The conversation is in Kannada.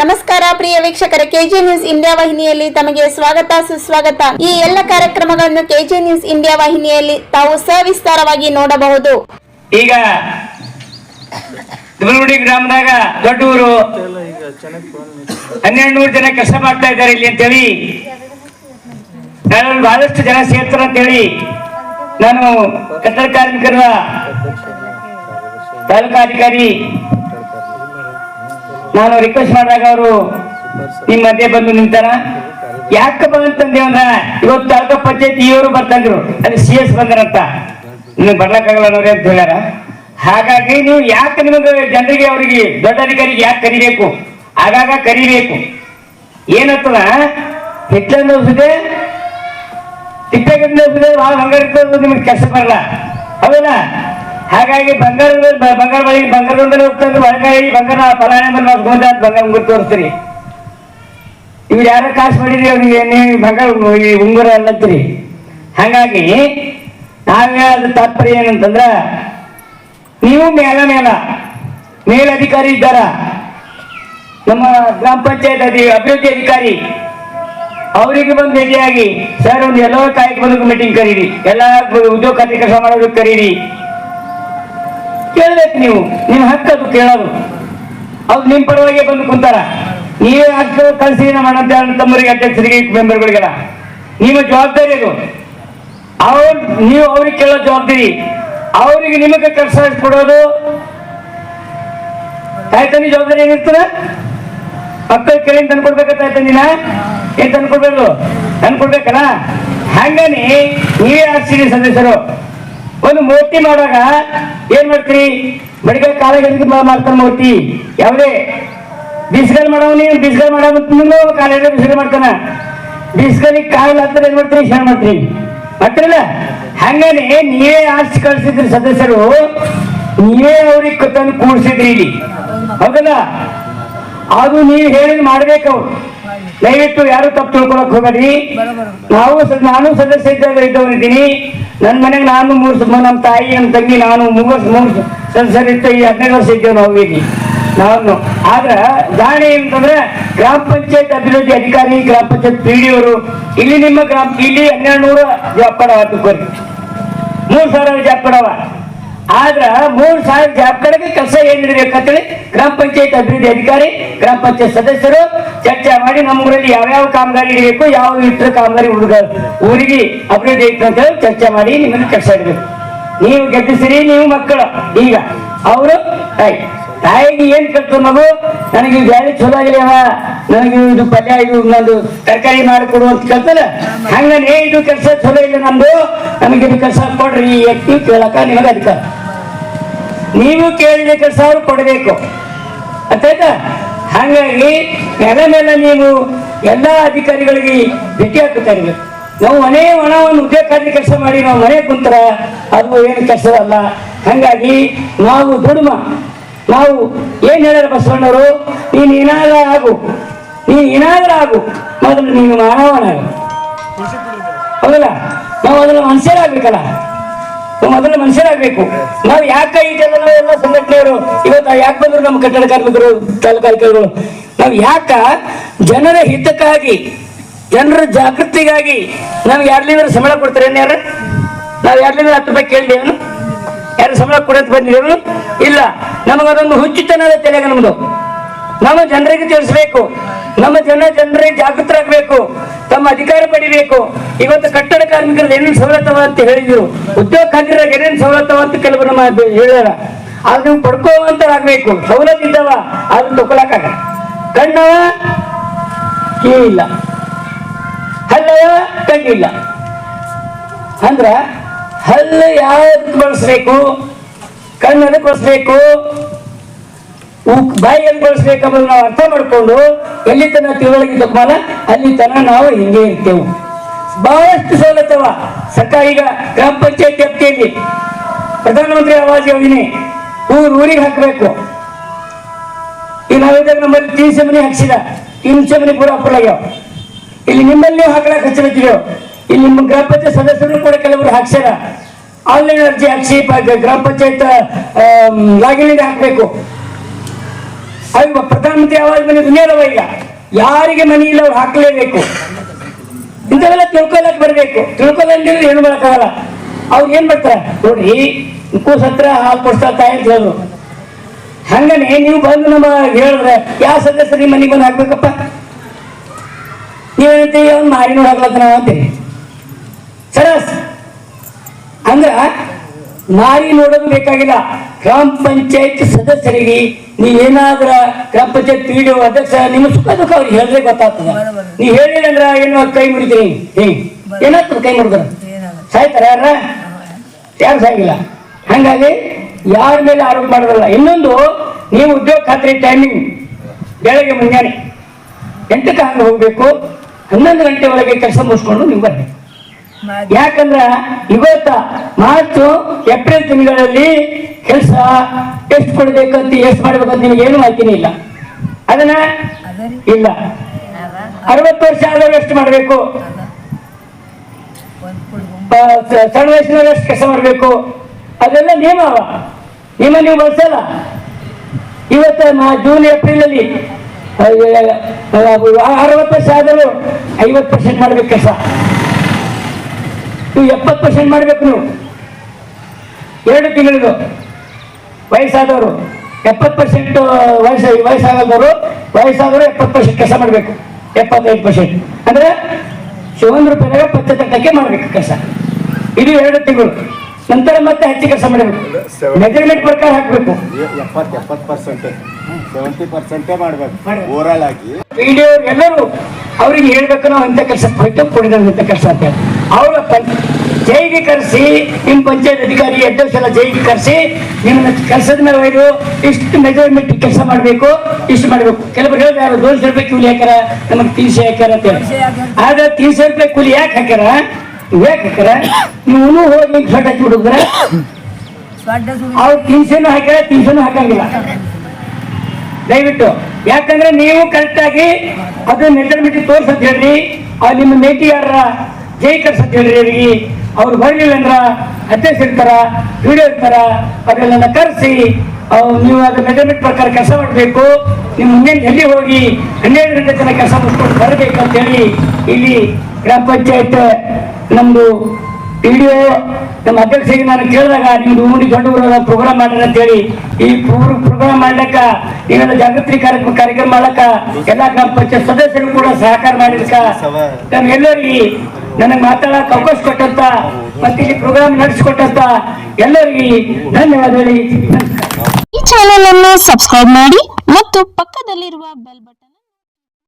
ನಮಸ್ಕಾರ ಪ್ರಿಯ ವೀಕ್ಷಕರ ಕೆಜೆ ನ್ಯೂಸ್ ಇಂಡಿಯಾ ವಾಹಿನಿಯಲ್ಲಿ ತಮಗೆ ಸ್ವಾಗತ, ಸುಸ್ವಾಗತ. ಈ ಎಲ್ಲ ಕಾರ್ಯಕ್ರಮಗಳನ್ನು ಕೆಜೆ ನ್ಯೂಸ್ ಇಂಡಿಯಾ ವಾಹಿನಿಯಲ್ಲಿ ತಾವು ಸವಿಸ್ತಾರವಾಗಿ ನೋಡಬಹುದು. ಈಗ ಗ್ರಾಮದಾಗ ದೊಡ್ಡ ಊರು. ಹನ್ನೆರಡು ನೂರು ಜನ ಕೆಲಸ ಮಾಡ್ತಾ ಇದ್ದಾರೆ ಇಲ್ಲಿ ಅಂತೇಳಿ. ನಾನು ಬಹಳಷ್ಟು ಜನ ಸೇರ್ತಾರೆ ಅಂತೇಳಿ ನಾನು ಕಟ್ಟಡ ಕಾರ್ಮಿಕರ ತಾಲೂಕಾಧಿಕಾರಿ ನಾನು ರಿಕ್ವೆಸ್ಟ್ ಮಾಡಿದಾಗ ಅವರು ನಿಮ್ಮ ಮಧ್ಯೆ ಬಂದು ನಿಂತಾರ. ಯಾಕೆ ಬಂದಂತಂದ್ರೆ ಅಂದ್ರೆ, ಇವತ್ತು ತಾಲೂಕು ಪಂಚಾಯತಿ ಇವರು ಬರ್ತಂದ್ರು ಅಲ್ಲಿ ಸಿ ಎಸ್ ಬಂದರಂತ. ನೀವು ಬರ್ಲಕ್ಕಾಗಲ್ಲ ನೋಡ್ರಿ ಅಂತ ಹೇಳ್ಯಾರ. ಹಾಗಾಗಿ ನೀವು ಯಾಕೆ ನಿಮಗೆ ಜನರಿಗೆ ಅವರಿಗೆ ದೊಡ್ಡ ಅಧಿಕಾರಿಗೆ ಯಾಕೆ ಕರಿಬೇಕು? ಆಗಾಗ ಕರಿಬೇಕು. ಏನತ್ತದ ಹಿಟ್ಲರ್ ತಿಪ್ಪೆಗಂಡ ಔಷಧಿ ಭಾಳ ಬಂಗಾರ ಇರ್ತದೆ ನಿಮಗೆ ಕೆಲಸ ಬರಲ್ಲ. ಹೌದಲ್ಲ? ಹಾಗಾಗಿ ಬಂಗಾರ ಬಂಗಾರ ಬಳಿ ಬಂಗಾರದೊಂದಲೇ ಹೋಗ್ತಂದ್ರೆ ಒಳಗಾಗಿ ಬಂಗಾರ ಫಲಾನೆ ಮೇಲೆ ನಾವು ಗೋಂದ ಬಂಗಾರ ಉಂಗುರ ತೋರಿಸ್ತೀರಿ. ಇವ್ರು ಯಾರ ಕಾಸು ಮಾಡಿದ್ರಿ ಅವ್ರಿಗೆ ನೀವು ಬಂಗಾರ ಈ ಉಂಗುರ ಅನ್ನತ್ತೀರಿ ಹಾಗಾಗಿ ನಾವು ಹೇಳೋದು ತಾತ್ಪರ್ಯ ಏನಂತಂದ್ರ ನೀವು ಮೇಲ ಮೇಲ ಮೇಲಧಿಕಾರಿ ಇದ್ದಾರ. ನಮ್ಮ ಗ್ರಾಮ ಪಂಚಾಯತ್ ಅಧಿ ಅಭಿವೃದ್ಧಿ ಅಧಿಕಾರಿ, ಅವರಿಗೆ ಬಂದು ಭೇಟಿಯಾಗಿ, ಸರ್, ಒಂದು ಎಲ್ಲೋ ಕಾಯಕ ಬಂದು ಮೀಟಿಂಗ್ ಕರೀರಿ. ಎಲ್ಲ ಉದ್ಯೋಗ ಕಾರ್ಯಕ್ರಮ ಮಾಡೋದಕ್ಕೆ ಕರೀರಿ. ಕೇಳ್ಬೇಕು ನೀವು. ನಿಮ್ ಹಕ್ಕದು ಕೇಳೋದು ಅವ್ರು ನಿಮ್ ಪರವಾಗಿ ಬಂದು ಕುಂತಾರ. ನೀವೇ ಹಕ್ಕ ಕಳಿಸಿ ನಮ್ಮ ಅಣ್ಣ ತಮ್ಮರಿಗೆ ಅಧ್ಯಕ್ಷರಿಗೆ, ಮೆಂಬರ್ಗಳಿಗೆಲ್ಲ. ನಿಮ್ಮ ಜವಾಬ್ದಾರಿ ಅದು. ಅವ್ರ, ನೀವು ಅವ್ರಿಗೆ ಕೇಳೋ ಜವಾಬ್ದಾರಿ. ಅವರಿಗೆ ನಿಮಗೆ ಕೆಲಸ ಕೊಡೋದು. ತಾಯ್ತನಿ ಜವಾಬ್ದಾರಿ ಏನಿರ್ತದ? ಮಕ್ಕಳ ಕೇಳಿ ತಂದ್ಕೊಡ್ಬೇಕಾಯ್ತ ನೀನಾ ಏನ್ ತಂದ್ಕೊಡ್ಬೇಕು ತಂದ್ಕೊಡ್ಬೇಕಲ್ಲ ಹಂಗನಿ ನೀವೇ ಆಗ್ತೀರಿ ಸದಸ್ಯರು. ಒಂದು ಮೂರ್ತಿ ಮಾಡುವಾಗ ಏನ್ ಮಾಡ್ತೀರಿ? ಮೆಡಿಕಲ್ ಕಾಲೇಜ್ ಮಾಡ್ತಾನೆ ಮೂರ್ತಿ. ಯಾವುದೇ ಬಿಸ್ಗಲ್ ಮಾಡವ ನೀವು ಬಿಸ್ಗಲ್ ಮಾಡೋ ಕಾಲೇಜ್ ಬಿಸ್ಗಲ್ ಮಾಡ್ತಾನ ಬಿಸ್ಗಲಿಗೆ ಕಾಲ ಹತ್ತಿರ ಏನ್ ಮಾಡ್ತೀರಿ? ಶರಣ ಮಾಡ್ತೀರಿ. ಮಾಡ್ತಿರಲ್ಲ ಹಂಗನೆ ನೀವೇ ಆರ್ಸಿ ಕಳ್ಸಿದ್ರಿ ಸದಸ್ಯರು. ನೀವೇ ಅವ್ರಿಗೆ ತಂದು ಕೂಡ್ಸಿದ್ರಿ ಇಲ್ಲಿ. ಹೌದಲ್ಲ? ಅದು ನೀವು ಹೇಳಿದ್ ಮಾಡ್ಬೇಕು ದಯವಿಟ್ಟು ಯಾರು ತಪ್ಪು ತಿಳ್ಕೊಳಕ್ ಹೋಗಬೇಡಿ. ನಾವು ನಾನು ಸದಸ್ಯ ಇದ್ದವನಿದ್ದೀನಿ ನನ್ನ ಮನೆಗೆ ನಾನು ಮೂರು ನಮ್ಮ ತಾಯಿ ನಮ್ಮ ತಂಗಿ, ನಾನು ಮೂರು ಮೂರು ಸದಸ್ಯರಿದ್ದ ಈ ಹದಿನೈದು ವರ್ಷ ಇದ್ದೇವೆ ನಾವು ಇಲ್ಲಿ. ನಾನು. ಆದ್ರ ಜಾಣೆ ಏನಂತಂದ್ರೆ ಗ್ರಾಮ ಪಂಚಾಯತ್ ಅಭಿವೃದ್ಧಿ ಅಧಿಕಾರಿ, ಗ್ರಾಮ ಪಂಚಾಯತ್ ಪಿಡಿಯವರು ಇಲ್ಲಿ ನಿಮ್ಮ ಗ್ರಾಮ, ಇಲ್ಲಿ ಹನ್ನೆರಡು ನೂರ ಜಾಪಡವ ಮೂರ್ ಸಾವಿರ ಜಾಪಡವ. ಆದ್ರ ಮೂರ್ ಸಾವಿರ ಜಾಬ್ ಕೆಲಸ ಏನ್ ಅಂತೇಳಿ ಗ್ರಾಮ ಪಂಚಾಯತ್ ಅಭಿವೃದ್ಧಿ ಅಧಿಕಾರಿ, ಗ್ರಾಮ ಪಂಚಾಯತ್ ಸದಸ್ಯರು ಚರ್ಚೆ ಮಾಡಿ ನಮ್ಮ ಊರಲ್ಲಿ ಯಾವ್ಯಾವ ಕಾಮಗಾರಿ ಇಡಬೇಕು ಯಾವ ಇತ್ರ ಕಾಮಗಾರಿ ಹುಡುಗ ಊರಿಗೆ ಅಭಿವೃದ್ಧಿ ಇತ್ತು ಅಂತ ಹೇಳಿ ಚರ್ಚೆ ಮಾಡಿ ನಿಮಗೆ ಕೆಲಸ ಇಡಬೇಕು ನೀವು ಗೆದ್ದಿಸಿರಿ, ನೀವು ಮಕ್ಕಳು ಈಗ. ಅವರು, ತಾಯಿ. ತಾಯಿಗೆ ಏನ್ ಕಲ್ತು ಮಗು? ನನಗೆ ಬ್ಯಾಳಿ ಚಲೋ ಆಗಿಲ್ಲವ ನನಗೆ ಇದು ಪಲ್ಯ, ಇದು ನಂದು ತರಕಾರಿ ಮಾಡಿಕೊಡು ಅಂತ ಕೇಳ್ತಾರ ಹಂಗನೇ ಇದು ಕೆಲಸ ಚಲೋ ಇಲ್ಲ ನಮ್ದು. ನಮಗೆ ಇದು ಕೆಲಸ ಕೊಡ್ರಿ, ಎತ್ತಿ ಕೇಳಕ ನಿಮಗೆ ಅಧಿಕಾರ ನೀವು ಕೇಳಿದ ಸಾವಿರ ಕೊಡಬೇಕು. ಅಂತಾಯ್ತಾ ಹಾಗಾಗಿ ನೆಲೆ ಮೇಲೆ ನೀವು ಎಲ್ಲ ಅಧಿಕಾರಿಗಳಿಗೆ ಭೇಟಿ ಹಾಕುತ್ತಾ ಇರಬೇಕು. ನಾವು ಮನೆ ಒಂದು ಉದ್ಯೋಗ ಕೆಲಸ ಮಾಡಿ ನಾವು ಮನೆ ಕುಂತರ ಅದು ಏನು ಕೆಲಸ ಅಲ್ಲ ಹಾಗಾಗಿ ನಾವು ದುಡುಮ. ನಾವು ಏನ್ ಹೇಳಾರ ಬಸವಣ್ಣವರು? ನೀನು ಏನಾದ್ರ ಆಗು. ನೀನು ಏನಾದ್ರೂ ಆಗು. ಮೊದಲು ನೀನು ಮಾನವನಾಗು. ಹೌದಲ್ಲ? ನಾವು ಅದನ್ನು ನಾವು ಮೊದಲು ಮನುಷ್ಯನಾಗಬೇಕು ನಾವು ಯಾಕೆ ಈ ಜನ ಎಲ್ಲ ಸಂಘಟನೆಯವರು ಇವತ್ತು ಯಾಕೆ ಬಂದ್ರು ನಮ್ಮ ಕಟ್ಟಡ ಕಾರ್ಮಿಕರು ತಾಲೂಕಾಧಿಕಾರಿಗಳು ನಾವು ಯಾಕ ಜನರ ಹಿತಕ್ಕಾಗಿ, ಜನರ ಜಾಗೃತಿಗಾಗಿ ನಾವು ಯಾರ್ಲಿಂದ್ರ ಸಂಬಳ ಕೊಡ್ತಾರೆ ಯಾರು? ನಾವು ಯಾರ್ಲಿಂದ ಹತ್ತು ರೂಪಾಯಿ ಕೇಳಿದೇನು ಯಾರು ಸಂಬಳ ಕೊಡೋದು ಬಂದಿರೋ ಇಲ್ಲ, ನಮಗದೊಂದು ಹುಚ್ಚುತನದ ತಲೆಗೆ ನಮ್ದು. ನಮ್ಮ ಜನರಿಗೆ ತಿಳಿಸ್ಬೇಕು. ನಮ್ಮ ಜನ ಜನರಿಗೆ ಜಾಗೃತರಾಗಬೇಕು. ತಮ್ಮ ಅಧಿಕಾರ ಪಡಿಬೇಕು. ಇವತ್ತು ಕಟ್ಟಡ ಕಾರ್ಮಿಕರ ಏನೇನು ಸವಲತ್ತವ ಅಂತ ಹೇಳಿದ್ರು. ಉದ್ಯೋಗ ಖಾತ್ರಿ ಏನೇನು ಸವಲತ್ತವ ಅಂತ ಕೆಲವರು ನಮ್ಮ ಹೇಳ್ಯಾರ. ಅದು ನೀವು ಪಡ್ಕೋವಂತರಾಗಬೇಕು. ಸವಲತ್ತು ಇದ್ದಾವ ಅದನ್ನ ತಗೊಳಕಾಗ ಕಣ್ಣವ ಕಿವಿಲ್ಲ ಹಲ್ಲವ ಕಣ್ಣಿಲ್ಲ ಅಂದ್ರ ಹಲ್ಲು ಯಾವ್ದಕ್ಕೆ ಬಳಸ್ಬೇಕು? ಕಣ್ಣದಕ್ಕೆ ಬಳಸ್ಬೇಕು ಬಾಯಿ ಹೆಂಗ್ ಬಳಸ್ಬೇಕು ಅನ್ನೋದು ನಾವು ಅರ್ಥ ಮಾಡ್ಕೊಂಡು ಎಲ್ಲಿ ತನ ತಿಳುವಳಿಕೆ ಅಲ್ಲಿ ತನ ನಾವು ಹಿಂಗೆ ಇರ್ತೇವೆ. ಬಹಳಷ್ಟು ಸವಲತ್ತವ ಸರ್ಕಾರ ಈಗ ಗ್ರಾಮ ಪಂಚಾಯತ್ ವ್ಯಾಪ್ತಿಯಲ್ಲಿ ಪ್ರಧಾನಮಂತ್ರಿ ಆವಾಸ್ ಯೋಜನೆ ಊರು, ಊರಿಗೆ ಹಾಕಬೇಕು. ಈ ನಾವಿದ್ದಾಗ ನಮ್ಮಲ್ಲಿ ತೀನ್ಸೆ ಮನೆ ಹಾಕ್ಸಿದ. ತೀನ್ಸೆ ಮನೆ ಕೂಡ ಅಪ್ಪಳಾಗ್ಯಾವ ಇಲ್ಲಿ ನಿಮ್ಮಲ್ಲಿ ನೀವು ಹಾಕಲಾಕ ಇಲ್ಲಿ ನಿಮ್ಮ ಗ್ರಾಮ ಪಂಚಾಯತ್ ಸದಸ್ಯರು ಕೂಡ ಕೆಲವರು ಹಾಕ್ಸ್ಯಾರ. ಆನ್ಲೈನ್ ಅರ್ಜಿ ಹಾಕ್ಸಿ ಗ್ರಾಮ ಪಂಚಾಯತ್ ಲಾಗಿನ್ ಹಾಕಬೇಕು. ಅಯ್ಯೋ, ಪ್ರಧಾನಮಂತ್ರಿ ಆವಾಜ್ ಮನೆ ದುನಿಯಾದವ ಈಗ. ಯಾರಿಗೆ ಮನೆ ಇಲ್ಲ ಅವ್ರು ಹಾಕಲೇಬೇಕು. ಇಂಥವೆಲ್ಲ ತಿಳ್ಕೊಳಕ್ ಬರ್ಬೇಕು. ತಿಳ್ಕೊಳಂದ್ರೆ ಏನು ಮಾಡಕ್ಕಾಗಲ್ಲ. ಅವ್ರು ಏನ್ ಮಾಡ್ತಾರೆ? ನೋಡ್ರಿ ಕೂಸ್ ಹತ್ರ ಹಾಲು ಕೊಡ್ತಾ ತಾಯಿ ಅಂತ ಹೇಳಿದ್ರು ಹಂಗನೆ ನೀವು ಬಂದು ನಮ್ಮ ಹೇಳಿದ್ರೆ, ಯಾವ ಸದಸ್ಯರಿಗೆ ಮನೆಗೆ ಬಂದು ಹಾಕ್ಬೇಕಪ್ಪ? ನೀವೇನಂತೀವಿ ಅವ್ನು ಮಾರಿ ನೋಡಿ ಹಾಕ್ಲತ್ತ ನಾವು ಅಂತೀವಿ ಸರಸ್. ಅಂದ್ರ ಮಾರಿ ನೋಡೋದು ಬೇಕಾಗಿಲ್ಲ. ಗ್ರಾಮ ಪಂಚಾಯತ್ ಸದಸ್ಯರಿಗೆ ನೀವೇನಾದ್ರ ಗ್ರಾಮ ಪಂಚಾಯತ್ ಪಿ ಡಿ ಅಧ್ಯಕ್ಷ ನಿಮ್ಮ ಸುಖ ದುಃಖ ಅವ್ರಿಗೆ ಹೇಳಿದ್ರೆ ಗೊತ್ತಾಗ್ತದ. ನೀ ಹೇಳಿಲ್ಲ ಅಂದ್ರ ಏನು ಕೈ ಮುಡಿತೀರಿ ಹಿಂಗ್? ಏನಾಗ್ತದ ಕೈ ಮುಡಿದ್ರ ಸಾಯ್ತಾರ ಯಾರ ಯಾರು ಸಾಯಿಲ್ಲ ಹಂಗಾಗಿ ಯಾರ ಮೇಲೆ ಆರೋಪ ಮಾಡೋದಲ್ಲ. ಇನ್ನೊಂದು ನೀವು ಉದ್ಯೋಗ ಖಾತ್ರಿ ಟೈಮಿಂಗ್ ಬೆಳಗ್ಗೆ ಮುಂಜಾನೆ ಎಂಟಕ್ಕೆ ಹಂಗೆ ಹೋಗ್ಬೇಕು. ಹನ್ನೊಂದು ಗಂಟೆ ಒಳಗೆ ಕೆಲಸ ಮುಗಿಸ್ಕೊಂಡು ನೀವು ಬರ್ಬೇಕು. ಯಾಕಂದ್ರ ಇವತ್ತ ಮಾರ್ಚ್ ಏಪ್ರಿಲ್ ತಿಂಗಳಲ್ಲಿ ಕೆಲಸ ಎಷ್ಟು ಕೊಡ್ಬೇಕಂತ ಎಷ್ಟು ಮಾಡ್ಬೇಕಂತ ನಿಮ್ಗೆ ಏನು ಮಾಹಿತಿನೇ ಇಲ್ಲ. ಅದನ್ನ ಇಲ್ಲ. ಅರವತ್ತು ವರ್ಷ ಆದವ್ರು ಎಷ್ಟು ಮಾಡಬೇಕು? ಸಣ್ಣ ವಯಸ್ಸಿನಲ್ಲಿ ಎಷ್ಟು ಕೆಲಸ ಮಾಡಬೇಕು? ಅದೆಲ್ಲ ನಿಯಮ ಅವ. ನಿಮ್ಮ ನೀವು ಬಳಸಲ್ಲ. ಇವತ್ತ ಜೂನ್ ಏಪ್ರಿಲ್ ಅಲ್ಲಿ ಅರವತ್ತು ವರ್ಷ ಆದರೂ ಐವತ್ತು ಪರ್ಸೆಂಟ್ ಮಾಡ್ಬೇಕು ಕೆಲಸ. ನೀವು ಎಪ್ಪತ್ತು ಪರ್ಸೆಂಟ್ ಮಾಡ್ಬೇಕು ನೀವು. ಎರಡು ತಿಂಗಳಿಗೂ ವಯಸ್ಸಾದವರು ಎಪ್ಪತ್ತು ಪರ್ಸೆಂಟ್ ವಯಸ್ಸು, ವಯಸ್ಸಾಗದವರು ವಯಸ್ಸಾದವರು ಎಪ್ಪತ್ತು ಪರ್ಸೆಂಟ್ ಕೆಲಸ ಮಾಡಬೇಕು. ಎಪ್ಪತ್ತೈದು ಪರ್ಸೆಂಟ್ ಅಂದ್ರೆ ಒಂದು ರೂಪಾಯಿನಾಗ ಪಚ್ಚತಟ್ಟಕ್ಕೆ ಮಾಡಬೇಕು ಕೆಲಸ. ಇದು ಎರಡು ತಿಂಗಳು. ನಂತರ ಮತ್ತೆ ಹೆಚ್ಚು ಕೆಲಸ ಮಾಡಬೇಕು. ಮೆಜರ್ಮೆಂಟ್ ಪ್ರಕಾರ ಹಾಕಬೇಕು. ಎಪ್ಪತ್ತು ಎಪ್ಪತ್ತು ಪರ್ಸೆಂಟ್ ಸೆವೆಂಟಿ ಪರ್ಸೆಂಟೇ ಮಾಡ್ಬೇಕು. ಓರಲ್ ಓವರಾಲ್ ಆಗಿ ವಿಡಿಯೋ ಎಲ್ಲರೂ ಅವ್ರಿಗೆ ಹೇಳ್ಬೇಕು ನಾವು ಇಂಥ ಕೆಲಸ ಹೋಯ್ತು ಕೊಡಿದಂತ ಕೆಲಸ ಅಂತ ಅವರ ಜೈಗೆ ಕರೆಸಿ ನಿಮ್ಮ ಪಂಚಾಯತ್ ಅಧಿಕಾರಿ ಅಧ್ಯಕ್ಷ ಎಲ್ಲ ಜೈಗೆ ಕರೆಸಿ ನಿಮ್ಮ ಕೆಲಸದ ಮೇಲೆ ಒಯ್ದು ಇಷ್ಟು ಮೆಜರ್ಮೆಂಟ್ ಕೆಲಸ ಮಾಡಬೇಕು ಇಷ್ಟು ಮಾಡಬೇಕು. ಕೆಲವರು ಯಾರು ದೋಸೆ ರೂಪಾಯಿ ಕೂಲಿ ಹಾಕ್ಯಾರ ನಮಗೆ ತೀನ್ಸೆ ಹಾಕ್ಯಾರ ಅಂತ ಹೇಳಿ. ಆದ್ರೆ ತೀನ್ಸೆ ರೂಪಾಯಿ ಕೂಲಿ ಯಾಕೆ ಹಾಕ್ಯಾರ? ಯಾಕೆ ಹಾಕ್ಯಾರ? ನೀವು ಹೋಗಿ ಫಟ್ ಹಾಕಿ ಬಿಡುದ್ರ? ಅವ್ರು ತೀರ್ಸೇನು ಹಾಕ್ಯಾರ ತೀರ್ಸೇನು ಹಾಕಂಗಿಲ್ಲ. ದಯವಿಟ್ಟು, ಯಾಕಂದ್ರೆ ನೀವು ಕರೆಕ್ಟ್ ಆಗಿ ಅದು ಮೆಜರ್ಮೆಂಟ್ ತೋರ್ಸತ್ ಹೇಳ್ರಿ ಆ ನಿಮ್ಮ ಮೇಟಿಗಾರರ ಜೈ ಕರ್ಸತ್ ಹೇಳ್ರಿ ಅವ್ರಿಗೆ. ಅವ್ರು ಬರಲಿಲ್ಲ ಅಂದ್ರ ಅಧ್ಯಕ್ಷ ಇರ್ತಾರ, ವಿಡಿಯೋ ಇರ್ತಾರ ಅವರೆಲ್ಲ ಕರೆಸಿ ನೀವು ಅದು ಮೆಜರ್ಮೆಂಟ್ ಪ್ರಕಾರ ಕೆಲಸ ಮಾಡಬೇಕು. ನಿಮ್ಮ ಮುಂದೆ ಎಲ್ಲಿ ಹೋಗಿ ಹನ್ನೆರಡು ಗಂಟೆ ತನಕ ಕೆಲಸ ಮುಗಿಸ್ಕೊಂಡು ಬರಬೇಕು ಅಂತ ಹೇಳಿ ಇಲ್ಲಿ ಗ್ರಾಮ ಪಂಚಾಯತ್ ನಮ್ದು ವಿಡಿಯೋ ನಮ್ಮ ಅಧ್ಯಕ್ಷರಿಗೆ ನಾನು ಕೇಳಿದಾಗ ನಿಮ್ದು ಊರಿ ದೊಡ್ಡ ಪ್ರೋಗ್ರಾಮ್ ಮಾಡ್ರಿ ಅಂತೇಳಿ, ಈ ಪ್ರೋಗ್ರಾಮ್ ಮಾಡ್ಲಕ್ಕ ನೀವೆಲ್ಲ ಜಾಗೃತಿ ಕಾರ್ಯಕ್ರಮ ಕಾರ್ಯಕ್ರಮ ಮಾಡಕ್ಕ ಎಲ್ಲಾ ಗ್ರಾಮ ಪಂಚಾಯತ್ ಸದಸ್ಯರು ಕೂಡ ಸಹಕಾರ ಮಾಡಿರ್ಕ ನಮ್ಗೆಲ್ಲರಿಗೆ ನನಗೆ ಮಾತಾಡಕ್ ಅವಕಾಶ ಕೊಟ್ಟಂತ, ಮತ್ತೆ ಇಲ್ಲಿ ಪ್ರೋಗ್ರಾಮ್ ನಡೆಸಿಕೊಟ್ಟಂತ ಎಲ್ಲರಿಗೆ ಧನ್ಯವಾದ ಹೇಳಿ ಈ ಚಾನೆಲ್ ಅನ್ನು ಸಬ್ಸ್ಕ್ರೈಬ್ ಮಾಡಿ ಮತ್ತು ಪಕ್ಕದಲ್ಲಿರುವ ಬೆಲ್ ಬಟನ್